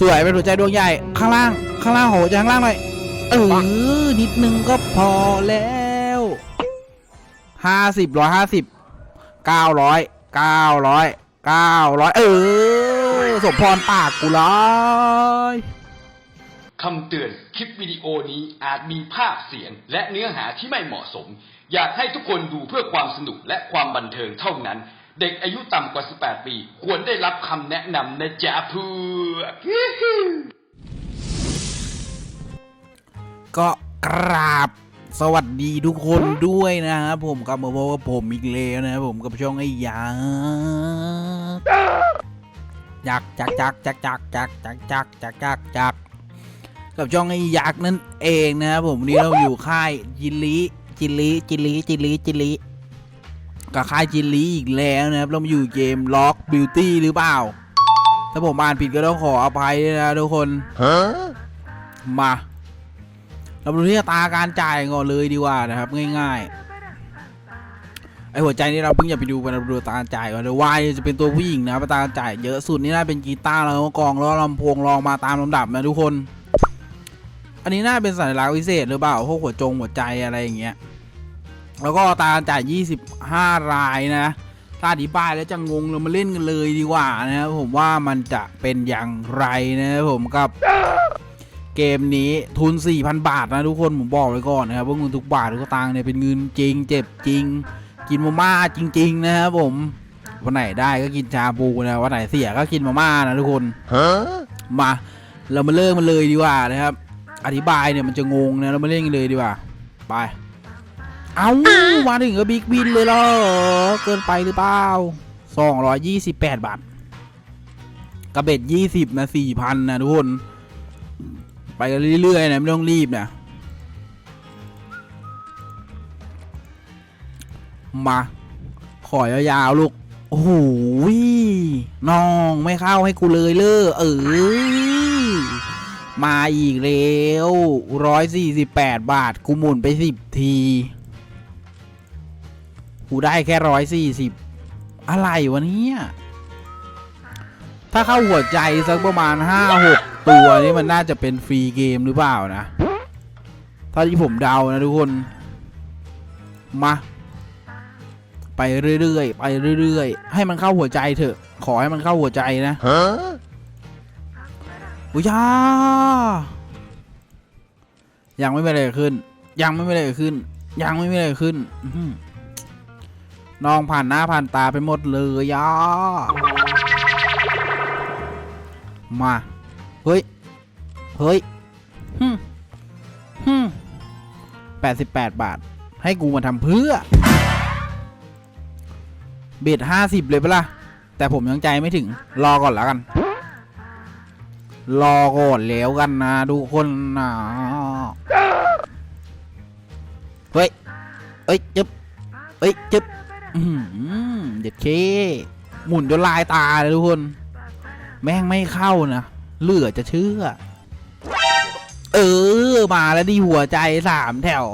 สวยเป็นหัวใจดวงใหญ่ ข้างล่าง ข้างล่างโหใจข้างล่างหน่อย เออ นิดนึงก็พอแล้วห้าสิบร้อยห้าสิบเก้าร้อยเก้าร้อยเก้าร้อยเออ สมพรปากกูเลยคำเตือน คลิปวิดีโอนี้อาจมีภาพเสียง และเนื้อหาที่ไม่เหมาะสม อยากให้ทุกคนดูเพื่อความสนุกและความบันเทิงเท่านั้น เด็กอายุต่ำกว่า 18 ปี ควรได้รับคำแนะนำนะจ๊ะเพื่อก็กราบสวัสดีทุกคนด้วยนะครับผมกลับมาพบกับผมอีกแล้วนะครับผมกับช่องไอ้ยักษ์ยักษ์จักจักจักจักจักจักจักจักจักจักกับช่องไอ้ยักษ์นั่นเองนะครับผมนนี้เราอยู่ค่ายจิลิจิลิจิลิจิลิจิลิ กับค่ายจิลิอีกแล้วนะครับ เรามาอยู่เกมล็อกบิวตี้หรือเปล่า ถ้าผมอ่านผิดก็ต้องขออภัยด้วยนะทุกคนมา เราดูที่อัตราการจ่ายก่อนเลยดีกว่านะครับ ง่ายๆ ไอหัวใจนี่เราเพิ่งอย่าไปดูไปเราดูอัตราการจ่ายก่อนเลยวายจะเป็นตัวผู้หญิงนะครับอัตราการจ่ายเยอะสุดนี่น่าเป็นกีตาร์แล้วก็กลองแล้วลำโพงลองมาตามลำดับนะทุกคน อันนี้น่าเป็นสัญลักษณ์พิเศษหรือเปล่าพวกหัวจงหัวใจอะไรอย่างเงี้ย แล้วก็ตาจ่าย25 รายนะ ถ้าอธิบายแล้วจะงงเรามาเล่นกันเลยดีกว่านะครับผมว่ามันจะเป็นอย่างไรนะครับผมกับเกมนี้ทุน 4,000 บาทนะทุกคนผมบอกไว้ก่อนนะครับว่าเงินทุกบาททุกตางค์เนี่ยเป็นเงินจริง เจ็บจริง กินมาม่าจริง ๆ นะครับผมวันไหนได้ก็กินชาบูนะวันไหนเสียก็กินมาม่านะทุกคนมาเรามาเริ่มมันเลยดีกว่านะครับ อธิบายเนี่ยมันจะงงนะเรามาเล่นกันเลยดีกว่าไป เอามาถึงก็บิ๊กบินเลยเหรอ เกินไปหรือเปล่า228บาท กระเบ็ด20นะ4,000นะทุกคน ไปกันเรื่อยๆนะไม่ต้องรีบนะ มา ขอยาวๆลูก โอ้โหน้องไม่เข้าให้กูเลยเลยเออมาอีกแล้วร้อยสี่สิบแปดบาท กูหมุนไปสิบที กูได้แค่ร้อยสี่สิบอะไรวะเนี่ย ถ้าเข้าหัวใจสักประมาณห้าหกตัวนี่มันน่าจะเป็นฟรีเกมหรือเปล่านะ ถ้าที่ผมเดานะทุกคน มา ไปเรื่อยๆ ไปเรื่อยๆ ให้มันเข้าหัวใจเถอะ ขอให้มันเข้าหัวใจนะอุ้ยยายังไม่มีอะไรขึ้น ยังไม่มีอะไรขึ้น ยังไม่มีอะไรขึ้น อื้อหือ น้องผ่านหน้าผ่านตาไปหมดเลยย่ามา เฮ้ย เฮ้ยฮึฮึแปดสิบแปดบาท ให้กูมาทำเพื่อ เบ็ดห้าสิบเลยเปล่ะแต่ผมยังใจไม่ถึง รอก่อนแล้วกัน รอก่อนแล้วกันนะทุกคนนะเฮ้ย เอ้ย จึ๊บ เอ้ย จึ๊บ อือหือเด็ดเค หมุนจนลายตาเลยทุกคน แม่งไม่เข้านะเหลือจะเชื่อ เออ มาแล้วดีหัวใจสามแถว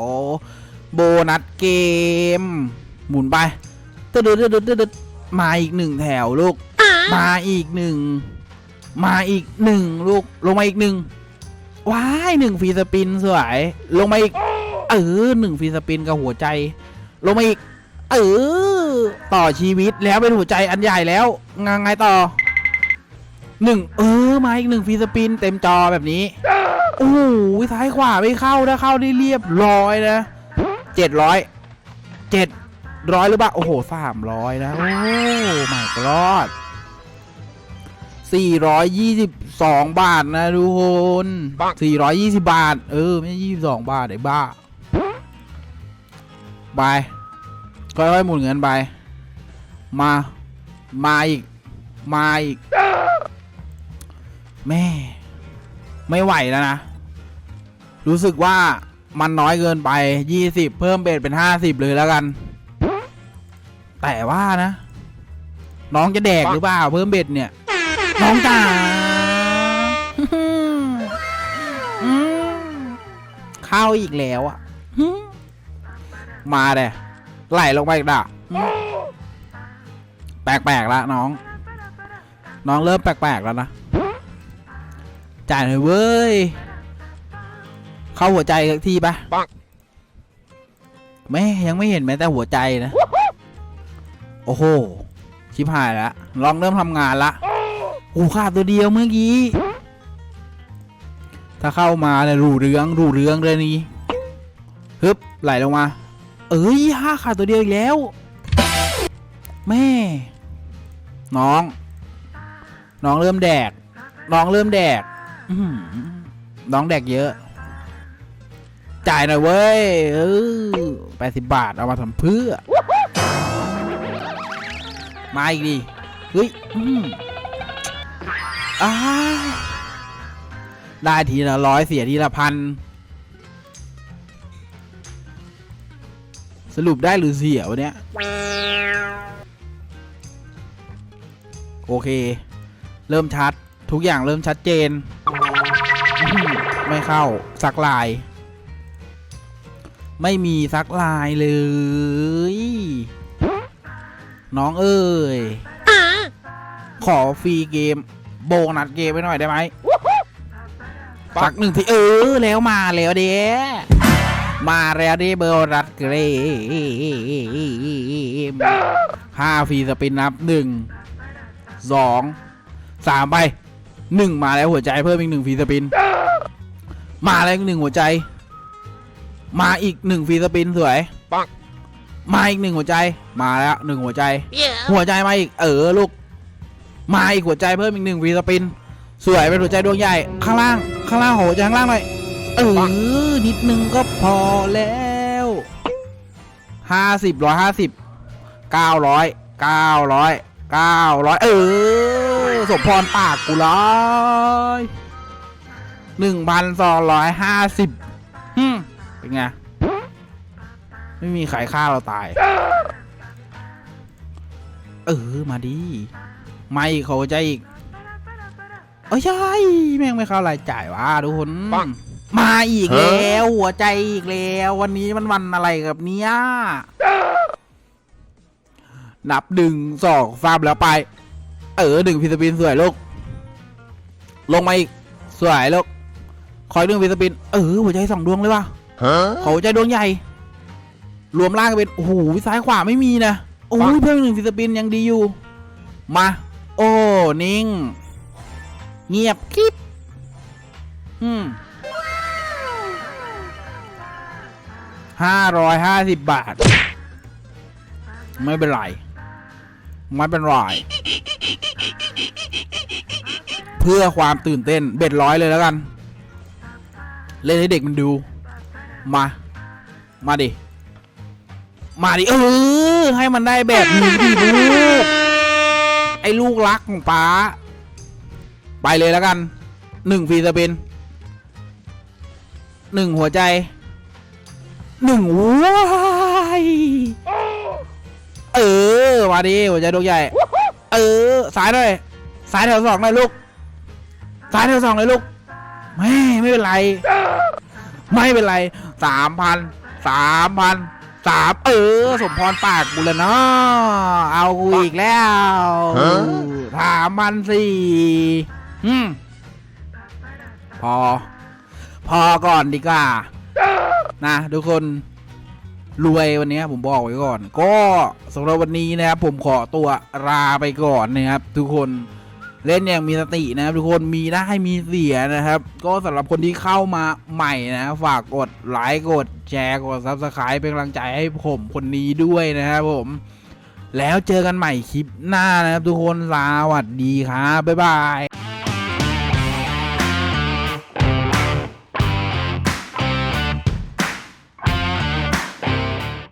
โบนัสเกม หมุนไปตึ๊ดตึ๊ดตึ๊ดตึ๊ดตึ๊ดมาอีกหนึ่งแถวลูก มาอีกหนึ่ง มาอีกหนึ่งลูก ลงมาอีกหนึ่งว้ายหนึ่งฟรีสปินสวย ลงมาอีก เออหนึ่งฟรีสปินกับหัวใจ ลงมาอีก เออ ต่อชีวิตแล้วเป็นหัวใจอันใหญ่แล้วงไงต่อหนึ่งเออ มาอีกหนึ่งฟีสปินเต็มจอแบบนี้ โอ้โหซ้ายขวาไม่เข้านะเข้าได้เรียบร้อยนะเจ็ดร้อยเจ็ดร้อยหรือเปล่า โอ้โหสามร้อยนะ โอ้ไม่กรอดสี่ร้อยยี่สิบสองบาทนะทุกคนสี่ร้อยยี่สิบาท เออ ไม่ยี่สิบสองบาทไอ้บ้าไป ค่อยๆหมุนเงินไป มา มาอีก มาอีก แม่ ไม่ไหวแล้วนะ รู้สึกว่ามันน้อยเกินไปยี่สิบเพิ่มเบ็ดเป็นห้าสิบเลยแล้วกัน แต่ว่านะ น้องจะแดกหรือเปล่า เพิ่มเบ็ดเนี่ย น้องจ๋าเข้าอีกแล้วอะมมาเด้ ไหลลงไปอีกด่ะแปลกๆแล้วน้อง น้องเริ่มแปลกๆแล้วนะ จ่ายหน่อยเว้ย เข้าหัวใจสักทีปะปังแม่ยังไม่เห็นแม้แต่หัวใจนะ โอ้โห ชิบหายละลองเริ่มทำงานละโอ้ขาดตัวเดียวเมื่อกี้ ถ้าเข้ามาเนี่ยรูเรืองรูเรืองเลยนี่ฮึบไหลลงมา เอ้ยห้าขาดตัวเดียวอีกแล้ว แม่ น้อง น้องเริ่มแดก น้องเริ่มแดกน้องแดกเยอะ จ่ายหน่อยเว้ยเออแปดสิบบาท เอามาทำเพื่อ มาอีกดิ เฮ้ยอืมอ้าได้ทีละร้อยเสียทีละพัน สรุปได้หรือเสียวะเนี้ยโอเค เริ่มชัด ทุกอย่างเริ่มชัดเจน ไม่เข้าสักลาย ไม่มีสักลายเลย น้องเอ้ย ขอฟรีเกม โบนัสเกมไปหน่อยได้ไหมสักหนึ่งทีเออ แล้วมาแล้วเด้ มาแล้วเด้เบอร์รัดเกรมห้าฟรีสปินนับหนึ่งสองสามไปหนึ่งมาแล้วหัวใจเพิ่มอีกหนึ่งฟรีสปิน มาแล้วอีกหนึ่งหัวใจ มาอีกหนึ่งฟรีสปินสวยปังมาอีกหนึ่งหัวใจ มาแล้วหนึ่งหัวใจ หัวใจมาอีกเออลูก มาอีกหัวใจเพิ่มอีกหนึ่งฟรีสปิน สวยเป็นหัวใจดวงใหญ่ ข้างล่าง ข้างล่างหัวใจข้างล่างหน่อย เออ นิดนึงก็พอแล้วห้าสิบร้อยห้าสิบเก้าร้อยเก้าร้อยเก้าร้อยเออสมพรปากกูเลยหนึ่งพันสองร้อยห้าสิบฮึมเป็นไง ไม่มีใครฆ่าเราตาย เออ มาดิมาอีกเขาใจอีกเอ้ยใช่ แม่งไม่เข้ารายจ่ายวะทุกคนปัง มาอีกแล้ว หัวใจอีกแล้ว วันนี้มันวันอะไรกับเนี้ยนับหนึ่งสองสามแล้วไป เออหนึ่งพิสปินสวยลูก ลงมาอีก สวยลูก คอยหนึ่งพิสปิน เออหัวใจสองดวงเลยว่ะ Huh? ขอหัวใจดวงใหญ่ รวมร่างกันเป็นโอ้โหซ้ายขวาไม่มีนะโอ้ยเพิ่มหนึ่งฟิสปินยังดีอยู่ มา โอ้นิ่ง เงียบคลิปอืม ห้าร้อยห้าสิบบาท ไม่เป็นไร ไม่เป็นไร เพื่อความตื่นเต้นเบ็ดร้อยเลยแล้วกัน เล่นให้เด็กมันดู มา มาดิ มาดิ เออ ให้มันได้แบบนี้ดิลูก ไอ้ลูกรักของป้า ไปเลยแล้วกันหนึ่งฟรีสปินหนึ่งหัวใจ หนึ่งว้ายเออ มาดิหัวใจดวงใหญ่ เออ สายหน่อย สายแถวสองหน่อยลูก สายแถวสองเลยลูกแม่ไม่เป็นไร ไม่เป็นไรสามพันสามพันสามเออ สมพรปากกูแล้วเนาะเอากูอีกแล้วฮะสามพันสี่อืมพอ พอก่อนดีกว่า นะทุกคนรวยวันนี้ผมบอกไว้ก่อน ก็สำหรับวันนี้นะครับผมขอตัวลาไปก่อนนะครับ ทุกคนเล่นอย่างมีสตินะครับ ทุกคนมีได้มีเสียนะครับ ก็สำหรับคนที่เข้ามาใหม่นะฝากกดไลค์กดแชร์กดซับสไคร b ์เป็นกำลังใจให้ผมคนนี้ด้วยนะครับผมแล้วเจอกันใหม่คลิปหน้านะครับ ทุกคนสวัสดีครับบ๊ายบาย